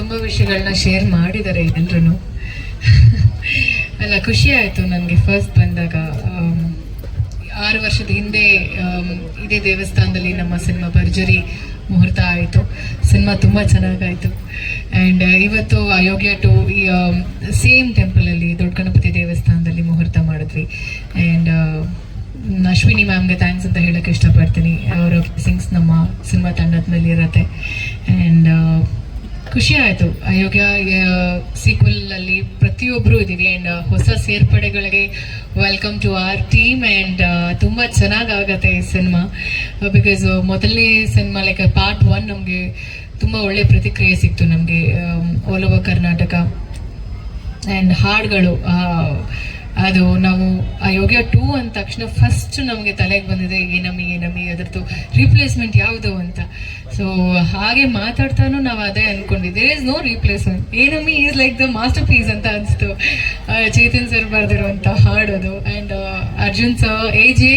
ತುಂಬ ವಿಷಯಗಳನ್ನ ಶೇರ್ ಮಾಡಿದ್ದಾರೆ ಎಲ್ಲರೂ ಅಲ್ಲ, ಖುಷಿ ಆಯಿತು ನನಗೆ ಫಸ್ಟ್ ಬಂದಾಗ ಆರು ವರ್ಷದ ಹಿಂದೆ ಇದೇ ದೇವಸ್ಥಾನದಲ್ಲಿ ನಮ್ಮ ಸಿನಿಮಾ ಭರ್ಜರಿ ಮುಹೂರ್ತ ಆಯಿತು. ಸಿನಿಮಾ ತುಂಬ ಚೆನ್ನಾಗಾಯಿತು. ಆ್ಯಂಡ್ ಇವತ್ತು ಅಯೋಗ್ಯ ಟು ಈ ಸೇಮ್ ಟೆಂಪಲಲ್ಲಿ ದೊಡ್ಡ ಗಣಪತಿ ದೇವಸ್ಥಾನದಲ್ಲಿ ಮುಹೂರ್ತ ಮಾಡಿದ್ವಿ. ಆ್ಯಂಡ್ ಅಶ್ವಿನಿ ಮ್ಯಾಮ್ಗೆ ಥ್ಯಾಂಕ್ಸ್ ಅಂತ ಹೇಳೋಕ್ಕೆ ಇಷ್ಟಪಡ್ತೀನಿ. ಅವರ ಸಿಂಗ್ಸ್ ನಮ್ಮ ಸಿನಿಮಾ ತಂಡದ ಮೇಲೆ ಇರುತ್ತೆ ಖುಷಿ ಆಯಿತು. ಅಯೋಗ್ಯ ಸೀಕ್ವಲ್ ಅಲ್ಲಿ ಪ್ರತಿಯೊಬ್ಬರು ಇದ್ದೀವಿ ಆ್ಯಂಡ್ ಹೊಸ ಸೇರ್ಪಡೆಗಳಿಗೆ welcome to our team and ತುಂಬ ಚೆನ್ನಾಗಿ ಆಗತ್ತೆ ಈ ಸಿನಿಮಾ ಬಿಕಾಸ್ ಮೊದಲನೇ ಸಿನಿಮಾ ಲೈಕ್ ಪಾರ್ಟ್ ಒನ್ ನಮಗೆ ತುಂಬ ಒಳ್ಳೆ ಪ್ರತಿಕ್ರಿಯೆ ಸಿಕ್ತು ನಮಗೆ ಆಲ್ ಓವರ್ ಕರ್ನಾಟಕ ಆ್ಯಂಡ್ ಹಾಡುಗಳು ಅದು ನಾವು ಅಯೋಗ್ಯ ಟೂ ಅಂದ ತಕ್ಷಣ ಫಸ್ಟ್ ನಮಗೆ ತಲೆಗೆ ಬಂದಿದೆ, ಏನಮ್ಮಿ ಏನಮ್ಮಿ, ಅದರದ್ದು ರಿಪ್ಲೇಸ್ಮೆಂಟ್ ಯಾವುದು ಸೊ ಹಾಗೆ ಮಾತಾಡ್ತಾನು ನಾವು ಅದೇ ಅನ್ಕೊಂಡಿದ್ದೆ. Is no replacement ಏನಮ್ಮಿ is like the master piece ಅಂತ ಅನಿಸ್ತು. ಚೇತನ್ ಸರ್ ಬರೆದಿರುವಂಥ ಅದು and Arjun sir A J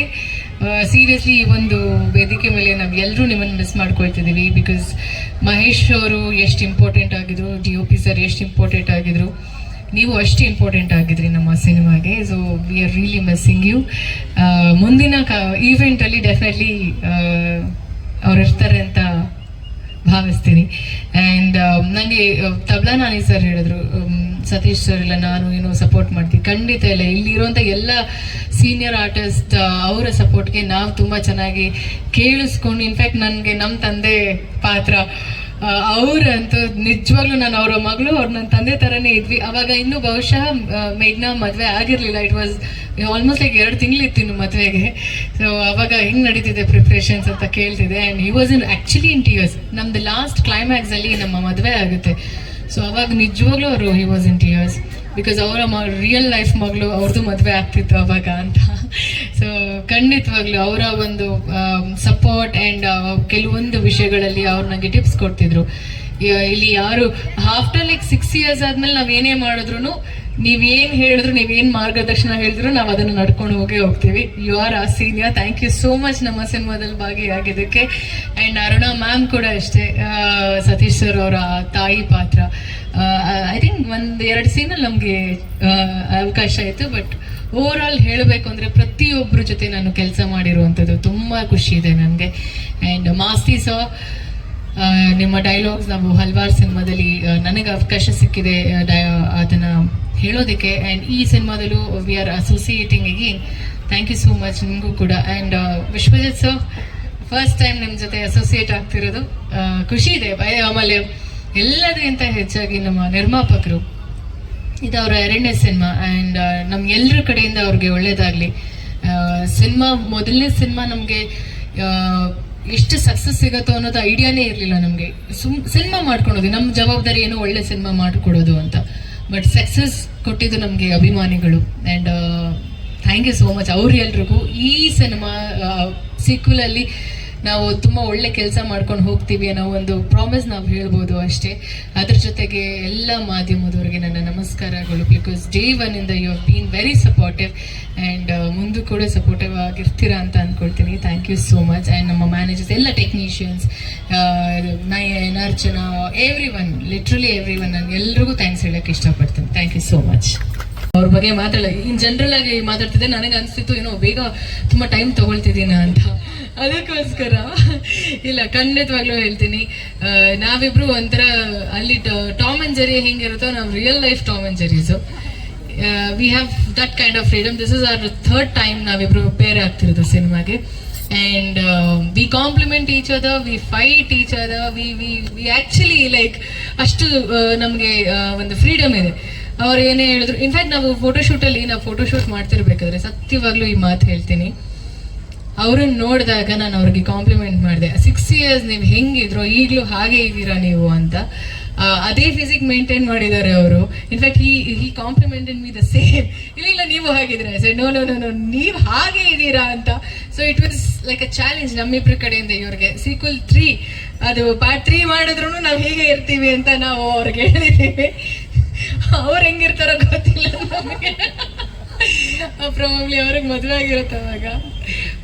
seriously ಈ ಒಂದು ವೇದಿಕೆ ಮೇಲೆ ನಾವು ಎಲ್ಲರೂ ನಿಮ್ಮನ್ನು ಮಿಸ್ ಮಾಡ್ಕೊಳ್ತಿದ್ದೀವಿ ಬಿಕಾಸ್ ಮಹೇಶ್ ಅವರು ಎಷ್ಟು ಇಂಪಾರ್ಟೆಂಟ್ ಆಗಿದ್ರು ಡಿ ಒ ಪಿ ಸರ್ ಎಷ್ಟು ಇಂಪಾರ್ಟೆಂಟ್ ಆಗಿದ್ರು. ನೀವು ಅಷ್ಟು ಇಂಪಾರ್ಟೆಂಟ್ ಆಗಿದ್ರಿ ನಮ್ಮ ಸಿನಿಮಾಗೆ. So we are really missing you ಮುಂದಿನ ಕ ಈವೆಂಟಲ್ಲಿ ಡೆಫಿನೆಟ್ಲಿ ಅವ್ರು ಇರ್ತಾರೆ ಅಂತ ಭಾವಿಸ್ತೀನಿ. ಆ್ಯಂಡ್ ನನಗೆ ತಬ್ಲಾ ನಾನಿ ಸರ್ ಹೇಳಿದ್ರು um, ಸತೀಶ್ ಸರ್ ಇಲ್ಲ ನಾನು ಏನು ಸಪೋರ್ಟ್ ಮಾಡ್ತೀನಿ ಖಂಡಿತ ಇಲ್ಲ. ಇಲ್ಲಿರುವಂಥ ಎಲ್ಲ ಸೀನಿಯರ್ ಆರ್ಟಿಸ್ಟ್ ಅವರ ಸಪೋರ್ಟ್ಗೆ ನಾವು ತುಂಬ ಚೆನ್ನಾಗಿ ಕೇಳಿಸ್ಕೊಂಡು ಇನ್ಫ್ಯಾಕ್ಟ್ ನನಗೆ ನಮ್ಮ ತಂದೆ ಪಾತ್ರ ಅವ್ರಂತೂ ನಿಜವಾಗ್ಲೂ ನಾನು ಅವರ ಮಗಳು ಅವ್ರು ನನ್ನ ತಂದೆ ಥರನೇ ಇದ್ವಿ. ಅವಾಗ ಇನ್ನೂ ಬಹುಶಃ ಮೇಘ್ನಾ ಮದುವೆ ಆಗಿರಲಿಲ್ಲ. ಇಟ್ ವಾಸ್ ಆಲ್ಮೋಸ್ಟ್ ಲೈಕ್ ಎರಡು ತಿಂಗಳಿತ್ತು ಇನ್ನು ಮದುವೆಗೆ. ಸೊ ಅವಾಗ ಹೆಂಗೆ ನಡೀತಿದೆ ಪ್ರಿಪ್ರೇಷನ್ಸ್ ಅಂತ ಕೇಳ್ತಿದೆ. And he was in actually in tears ನಮ್ದು ಲಾಸ್ಟ್ ಕ್ಲೈಮ್ಯಾಕ್ಸಲ್ಲಿ ನಮ್ಮ ಮದುವೆ ಆಗುತ್ತೆ. ಸೊ ಅವಾಗ ನಿಜವಾಗ್ಲೂ ಅವರು he was in tears because ಅವರ ರಿಯಲ್ ಲೈಫ್ ಮಗಳು ಅವ್ರದ್ದು ಮದುವೆ ಆಗ್ತಿತ್ತು ಅವಾಗ ಅಂತ. ಸೊ ಖಂಡಿತವಾಗ್ಲೂ ಅವರ ಒಂದು ಸಪೋರ್ಟ್ ಆ್ಯಂಡ್ ಕೆಲವೊಂದು ವಿಷಯಗಳಲ್ಲಿ ಅವ್ರು ನನಗೆ ಟಿಪ್ಸ್ ಕೊಡ್ತಿದ್ರು. ಇಲ್ಲಿ ಯಾರು ಆಫ್ಟರ್ ಲೈಕ್ ಸಿಕ್ಸ್ ಇಯರ್ಸ್ ಆದ್ಮೇಲೆ ನಾವು ಏನೇ ಮಾಡಿದ್ರು ನೀವೇನ್ ಹೇಳಿದ್ರು ನೀವೇನ್ ಮಾರ್ಗದರ್ಶನ ಹೇಳಿದ್ರು ನಾವು ಅದನ್ನ ನಡ್ಕೊಂಡು ಹೋಗೇ ಹೋಗ್ತೀವಿ. You are a senior thank you so much ನಮ್ಮ ಸಿನಿಮಾದಲ್ಲಿ ಭಾಗಿಯಾಗಿದ್ದಕ್ಕೆ. ಅಂಡ್ ಅರುಣಾ ಮ್ಯಾಮ್ ಕೂಡ ಅಷ್ಟೇ. ಸತೀಶ್ ಸರ್ ಅವರ ತಾಯಿ ಪಾತ್ರ. ಐ ಥಿಂಕ್ ಒಂದ್ ಎರಡು ಸೀನಲ್ಲಿ ನಮಗೆ ಅವಕಾಶ ಇತ್ತು ಬಟ್ ಓವರ್ ಆಲ್ ಹೇಳಬೇಕು ಅಂದರೆ ಪ್ರತಿಯೊಬ್ಬರ ಜೊತೆ ನಾನು ಕೆಲಸ ಮಾಡಿರುವಂಥದ್ದು ತುಂಬ ಖುಷಿ ಇದೆ ನನಗೆ. ಆ್ಯಂಡ್ ಮಾಸ್ತಿ ಆ, ನಿಮ್ಮ ಡೈಲಾಗ್ಸ್ ನಾವು ಹಲವಾರು ಸಿನಿಮಾದಲ್ಲಿ ನನಗೆ ಅವಕಾಶ ಸಿಕ್ಕಿದೆ ಅದನ್ನ ಹೇಳೋದಕ್ಕೆ. ಆ್ಯಂಡ್ ಈ ಸಿನಿಮಾದಲ್ಲೂ we are associating again thank you so much ನಿಮಗೂ ಕೂಡ. And Vishwajit sir first time ನಿಮ್ಮ ಜೊತೆ ಅಸೋಸಿಯೇಟ್ ಆಗ್ತಿರೋದು ಖುಷಿ ಇದೆ. ಬೈ- ಆಮೇಲೆ ಎಲ್ಲದಕ್ಕಿಂತ ಹೆಚ್ಚಾಗಿ ನಮ್ಮ ನಿರ್ಮಾಪಕರು, ಇದು ಅವರ ಎರಡನೇ ಸಿನಿಮಾ. ಆ್ಯಂಡ್ ನಮ್ಗೆಲ್ಲರ ಕಡೆಯಿಂದ ಅವ್ರಿಗೆ ಒಳ್ಳೇದಾಗಲಿ. ಸಿನಿಮಾ, ಮೊದಲನೇ ಸಿನಿಮಾ ನಮಗೆ ಎಷ್ಟು ಸಕ್ಸಸ್ ಸಿಗತ್ತೋ ಅನ್ನೋದು ಐಡಿಯಾನೇ ಇರಲಿಲ್ಲ ನಮಗೆ. ಸುಮ್ ಸಿನಿಮಾ ಮಾಡ್ಕೊಳೋದು ನಮ್ಮ ಜವಾಬ್ದಾರಿ ಏನು ಒಳ್ಳೆ ಸಿನಿಮಾ ಮಾಡಿಕೊಡೋದು ಅಂತ. ಬಟ್ ಸಕ್ಸಸ್ ಕೊಟ್ಟಿದ್ದು ನಮಗೆ ಅಭಿಮಾನಿಗಳು. And thank you so much ಅವ್ರೆಲ್ರಿಗೂ ಈ ಸಿನಿಮಾ ಸೀಕ್ವಲಲ್ಲಿ ನಾವು ತುಂಬ ಒಳ್ಳೆ ಕೆಲಸ ಮಾಡ್ಕೊಂಡು ಹೋಗ್ತೀವಿ ಅನ್ನೋ ಒಂದು ಪ್ರಾಮಿಸ್ ನಾವು ಹೇಳ್ಬೋದು ಅಷ್ಟೇ. ಅದ್ರ ಜೊತೆಗೆ ಎಲ್ಲ ಮಾಧ್ಯಮದವರಿಗೆ ನನ್ನ ನಮಸ್ಕಾರಗಳು ಬಿಕಾಸ್ ಡೇ ಇಂದ you have been very supportive and ಮುಂದೆ ಕೂಡ ಸಪೋರ್ಟಿವ್ ಆಗಿರ್ತೀರಾ ಅಂತ ಅಂದ್ಕೊಳ್ತೀನಿ thank you so much and ನಮ್ಮ ಮ್ಯಾನೇಜರ್ಸ್ ಎಲ್ಲ technicians Nayan Archana everyone literally everyone ನಾನು ಎಲ್ರಿಗೂ ಥ್ಯಾಂಕ್ಸ್ ಹೇಳೋಕ್ಕೆ ಇಷ್ಟಪಡ್ತೀನಿ. ಥ್ಯಾಂಕ್ ಯು ಸೋ ಮಚ್ ಅವ್ರ ಬಗ್ಗೆ ಮಾತಾಡ ಇನ್ ಜನರಲ್ ಆಗಿ ಮಾತಾಡ್ತಿದ್ದೆ. ನನಗೆ ಅನಿಸ್ತಿತ್ತು, ಏನೋ ಬೇಗ ತುಂಬ ಟೈಮ್ ತಗೊಳ್ತಿದ್ದೀನ ಅಂತ. ಅದಕ್ಕೋಸ್ಕರ. ಇಲ್ಲ, ಖಂಡಿತವಾಗ್ಲೂ ಹೇಳ್ತೀನಿ. ನಾವಿಬ್ರೂ ಒಂಥರ ಅಲ್ಲಿ ಟಾಮ್ ಅಂಡ್ ಜೆರಿ ಹೆಂಗಿರುತ್ತೋ, ನಾವು real life Tom and Jerrys we have that kind of freedom this is our third time ನಾವಿಬ್ರು ಪೇರ್ ಆಗ್ತಿರೋದು ಸಿನಿಮಾಗೆ and we compliment each other we fight each other we we we actually like ಅಷ್ಟು ನಮಗೆ ಒಂದು freedom ಇದೆ. ಅವ್ರು ಏನೇ ಹೇಳಿದ್ರು ಇನ್ಫ್ಯಾಕ್ಟ್ ನಾವು ಫೋಟೋಶೂಟಲ್ಲಿ ನಾವು ಫೋಟೋಶೂಟ್ ಮಾಡ್ತಿರ್ಬೇಕಾದ್ರೆ ಸತ್ಯವಾಗ್ಲೂ ಈ ಮಾತು ಹೇಳ್ತೀನಿ. ಅವ್ರನ್ನ ನೋಡಿದಾಗ ನಾನು ಅವ್ರಿಗೆ ಕಾಂಪ್ಲಿಮೆಂಟ್ ಮಾಡಿದೆ. ಸಿಕ್ಸ್ ಇಯರ್ಸ್ ನೀವು ಹೆಂಗಿದ್ರು, ಈಗಲೂ ಹಾಗೆ ಇದ್ದೀರಾ ನೀವು ಅಂತ. ಅದೇ ಫಿಸಿಕ್ ಮೇಂಟೈನ್ ಮಾಡಿದ್ದಾರೆ ಅವರು. ಇನ್ಫ್ಯಾಕ್ಟ್ ಈ ಈ ಕಾಂಪ್ಲಿಮೆಂಟೆಡ್ ಮೀ ದ ಸೇಮ್ ಇಲ್ಲ ಇಲ್ಲ, ನೀವು ಹಾಗಿದ್ರೆ. Sir no no no no ನೀವು ಹಾಗೆ ಇದ್ದೀರಾ ಅಂತ. So it was like a challenge ನಮ್ಮಿಬ್ಬರ ಕಡೆಯಿಂದ ಇವ್ರಿಗೆ. ಸೀಕ್ವಲ್ ತ್ರೀ ಅದು ಪಾರ್ಟ್ ತ್ರೀ ಮಾಡಿದ್ರು ನಾವು ಹೇಗೆ ಇರ್ತೀವಿ ಅಂತ ನಾವು ಅವ್ರಿಗೆ ಹೇಳಿದ್ದೀವಿ. ಅವ್ರು ಹೆಂಗಿರ್ತಾರೋ ಗೊತ್ತಿಲ್ಲ ನಮಗೆ. ಪ್ರಾಬಬ್ಲಿ ಅವ್ರಿಗೆ ಮದುವೆ ಆಗಿರುತ್ತೆ ಅವಾಗ.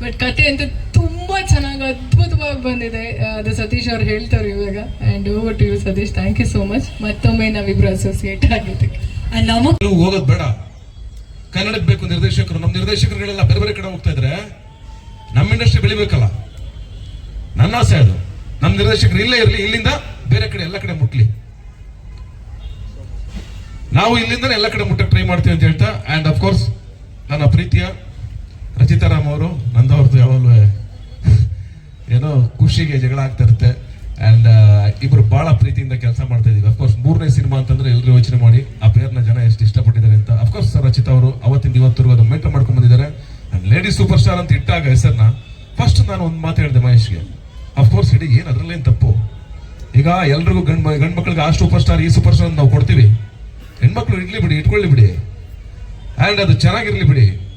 ಬಟ್ ಕತೆ ಅಂತೂ ತುಂಬಾ ಚೆನ್ನಾಗಿ ಅದ್ಭುತವಾಗಿ ಬಂದಿದೆ. ಅದು ಸತೀಶ್ ಅವ್ರು ಹೇಳ್ತಾರೆ ಇವಾಗ. And over to you Satish. Thank you so much ಮತ್ತೊಮ್ಮೆ ನಾವಿಬ್ರು ಅಸೋಸಿಯೇಟ್ ಆಗಿದ್ದಕ್ಕೆ ನಮಗೆ ನಮಗ್ ಹೋಗೋದು ಬೇಡ. ಕನ್ನಡಕ್ಕೆ ಬೇಕು ನಿರ್ದೇಶಕರು. ನಮ್ಮ ನಿರ್ದೇಶಕರುಗಳೆಲ್ಲ ಬೇರೆ ಬೇರೆ ಕಡೆ ಹೋಗ್ತಾ ಇದ್ರೆ ನಮ್ಮ ಇಂಡಸ್ಟ್ರಿ ಬೆಳಿಬೇಕಲ್ಲ. ನನ್ನ ಆಸೆ ಅದು. ನಮ್ಮ ನಿರ್ದೇಶಕರು ಇಲ್ಲೇ ಇರಲಿ ಇಲ್ಲಿಂದ ಬೇರೆ ಕಡೆ ಎಲ್ಲ ಕಡೆ ಮುಟ್ಲಿ. ನಾವು ಇಲ್ಲಿಂದ ಎಲ್ಲ ಕಡೆ ಮುಟ್ಟಕ್ಕೆ ಟ್ರೈ ಮಾಡ್ತೀವಿ ಅಂತ ಹೇಳ್ತಾ ಅಂಡ್ ಅಫ್ಕೋರ್ಸ್ ನನ್ನ ಪ್ರೀತಿಯ ರಚಿತಾರಾಮ್ ಅವರು, ನಂದವ್ರದ್ದು ಯಾವಾಗಲೂ ಏನೋ ಖುಷಿಗೆ ಜಗಳ ಆಗ್ತಾ ಇರುತ್ತೆ. ಅಂಡ್ ಇಬ್ಬರು ಬಹಳ ಪ್ರೀತಿಯಿಂದ ಕೆಲಸ ಮಾಡ್ತಾ ಇದೀವಿ ಅಫ್ಕೋರ್ಸ್ ಮೂರನೇ ಸಿನಿಮಾ ಅಂತಂದ್ರೆ ಎಲ್ಲರೂ ಯೋಚನೆ ಮಾಡಿ, ಆ ಪೇರ್ನ ಜನ ಎಷ್ಟು ಇಷ್ಟಪಟ್ಟಿದ್ದಾರೆ ಅಂತ. ಅಫ್ಕೋರ್ಸ್ ರಚಿತ ಅವರು ಅವತ್ತಿಂದ ಇವತ್ತರೆಗೂ ಅದು ಮೇಂಟೈನ್ ಮಾಡ್ಕೊಂಡ್ ಬಂದಿದ್ದಾರೆ. ಅಂಡ್ ಲೇಡಿ ಸೂಪರ್ ಸ್ಟಾರ್ ಅಂತ ಇಟ್ಟಾಗ ಹೆಸರನ್ನ ಫಸ್ಟ್ ನಾನು ಒಂದು ಮಾತು ಹೇಳಿದೆ ಮಹೇಶ್ಗೆ. ಅಫ್ಕೋರ್ಸ್ ಇಡೀ ಏನು ಅದ್ರಲ್ಲೇನು ತಪ್ಪು? ಈಗ ಎಲ್ರಿಗೂ ಗಂಡ್ ಗಂಡು ಮಕ್ಕಳಿಗೆ ಆ ಸೂಪರ್ ಸ್ಟಾರ್ ಈ ಸೂಪರ್ ಸ್ಟಾರ್ ನಾವು ಕೊಡ್ತೀವಿ. ಹೆಣ್ಮಕ್ಳು ಇಡ್ಲಿ ಬಿಡಿ, ಇಟ್ಕೊಳ್ಳಿ ಬಿಡಿ. ಅಂಡ್ ಅದು ಚೆನ್ನಾಗಿರಲಿ ಬಿಡಿ.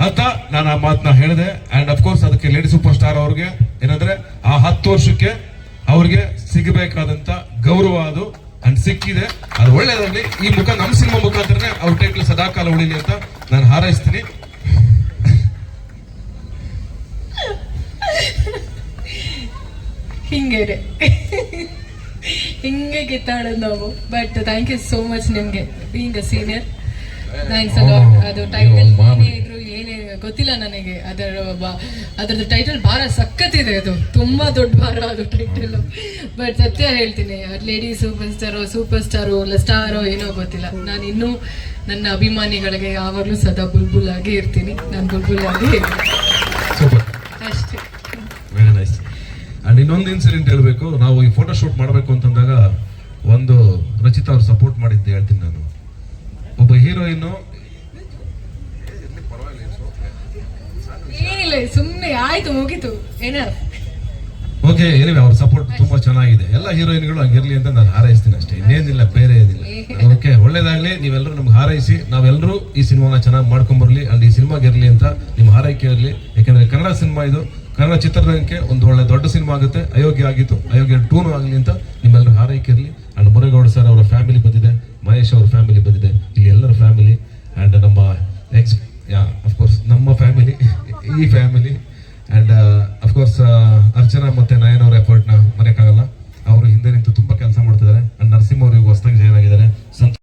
ಅಂತ ನಾನು ಆ ಮಾತನ್ನ ಹೇಳಿದೆ. ಅಂಡ್ ಅಫ್ಕೋರ್ಸ್ ಅದಕ್ಕೆ ಲೇಡಿ ಸೂಪರ್ ಸ್ಟಾರ್ ಅವ್ರಿಗೆ ಏನಂದ್ರೆ ಆ ಹತ್ತು ವರ್ಷಕ್ಕೆ ಅವ್ರಿಗೆ ಸಿಗಬೇಕಾದಂತ ಗೌರವ ಅದು ಅಂಡ್ ಸಿಕ್ಕಿದೆ. ಅದು ಒಳ್ಳೇದಾಗಲಿ. ಈ ಮುಖ ನಮ್ಮ ಸಿನಿಮಾ ಮುಖಾಂತರನೇ ಅವ್ರ ಟೈಟ್ಲ್ ಸದಾಕಾಲ ಉಳಿಲಿ ಅಂತ ನಾನು ಹಾರೈಸ್ತೀನಿ. ಹಿಂಗೇನೆ ಹಿಂಗೆ ಕಿತ್ತಾಡೋದು ನಾವು. But thank you so much ನಿಮಗೆ. ಬೀಯಿಂಗ್ ಅ ಸೀನಿಯರ್ ಥ್ಯಾಂಕ್ಸ್ ಅಲ್ಲ ಅದು ಟೈಟಲ್ ಏನೇ ಇದ್ರು ಏನೇ ಗೊತ್ತಿಲ್ಲ ನನಗೆ. ಅದರ ಅದರದ್ದು ಅದ್ರದ್ದು ಟೈಟಲ್ ಭಾರ ಸಖತ್ತಿದೆ ಅದು. ತುಂಬಾ ದೊಡ್ಡ ಭಾರ ಅದು ಟೈಟಲ್ ಬಟ್ ಸತ್ಯ ಹೇಳ್ತೀನಿ ಲೇಡಿ ಸೂಪರ್ ಸ್ಟಾರೋ ಸೂಪರ್ ಸ್ಟಾರೋ ಇಲ್ಲ ಸ್ಟಾರೋ ಏನೋ ಗೊತ್ತಿಲ್ಲ. ನಾನು ಇನ್ನೂ ನನ್ನ ಅಭಿಮಾನಿಗಳಿಗೆ ಯಾವಾಗಲೂ ಸದಾ ಬುಲ್ಬುಲ್ ಆಗಿ ಇರ್ತೀನಿ. ನಾನು ಬುಲ್ಬುಲ್ ಆಗಿ ಇನ್ನೊಂದು ಇನ್ಸಿಡೆಂಟ್ ಹೇಳ್ಬೇಕು. ನಾವು ಈ ಫೋಟೋ ಶೂಟ್ ಮಾಡಬೇಕು ಅಂತಂದಾಗ ಒಂದು ರಚಿತ ಅವ್ರು ಸಪೋರ್ಟ್ ಮಾಡಿದ್ದು ಹೇಳ್ತೀನಿ ನಾನು. ಒಬ್ಬ ಹೀರೋಯಿನ್ ಏನಿಲ್ಲ ಸುಮ್ಮನೆ ಆಯ್ತು ಮುಗೀತು. ಏನ. ಓಕೆ ಏನಿವೆ ಅವ್ರ ಸಪೋರ್ಟ್ ತುಂಬಾ ಚೆನ್ನಾಗಿದೆ. ಎಲ್ಲ ಹೀರೋಯಿನ್ಗಳು ಹಂಗಿರ್ಲಿ ಅಂತ ನಾನು ಹಾರೈಸ್ತೀನಿ ಅಷ್ಟೇ. ಇನ್ನೇನಿಲ್ಲ ಬೇರೆ ಏನಿಲ್ಲ. ಓಕೆ ಒಳ್ಳೇದಾಗ್ಲಿ. ನೀವೆಲ್ಲರೂ ನಮ್ಗೆ ಹಾರೈಸಿ. ನಾವೆಲ್ಲರೂ ಈ ಸಿನಿಮಾನ ಚೆನ್ನಾಗಿ ಮಾಡ್ಕೊಂಬರ್ಲಿ ಅಂಡ್ ಈ ಸಿನಿಮಾಗೆ ಇರಲಿ ಅಂತ ನಿಮ್ಮ ಹಾರೈಕೆ ಇರಲಿ. ಯಾಕಂದ್ರೆ ಕನ್ನಡ ಸಿನಿಮಾ ಇದು ಕನ್ನಡ ಚಿತ್ರರಂಗಕ್ಕೆ ಒಂದು ಒಳ್ಳೆ ದೊಡ್ಡ ಸಿನಿಮಾ ಆಗುತ್ತೆ. ಅಯೋಗ್ಯ ಆಗಿತ್ತು ಅಯೋಗ್ಯ ಟೂನು ಆಗಲಿ ಅಂತ ನಿಮ್ಮೆಲ್ಲರೂ ಹಾರೈಕೆ ಇರಲಿ. ಅಂಡ್ ಮುರೇಗೌಡ ಸರ್ ಅವರ ಫ್ಯಾಮಿಲಿ ಬಂದಿದೆ, ಮಹೇಶ್ ಅವ್ರ ಫ್ಯಾಮಿಲಿ ಬಂದಿದೆ. ಇಲ್ಲಿ ಎಲ್ಲರ ಫ್ಯಾಮಿಲಿ ಆ್ಯಂಡ್ ನಮ್ಮ ಎಕ್ಸ್ ಯಾ ಅಫ್ಕೋರ್ಸ್ ನಮ್ಮ ಫ್ಯಾಮಿಲಿ ಈ family and of course Archana ಮತ್ತು ನಯನ್ ಅವರ ಎಫರ್ಟ್ನ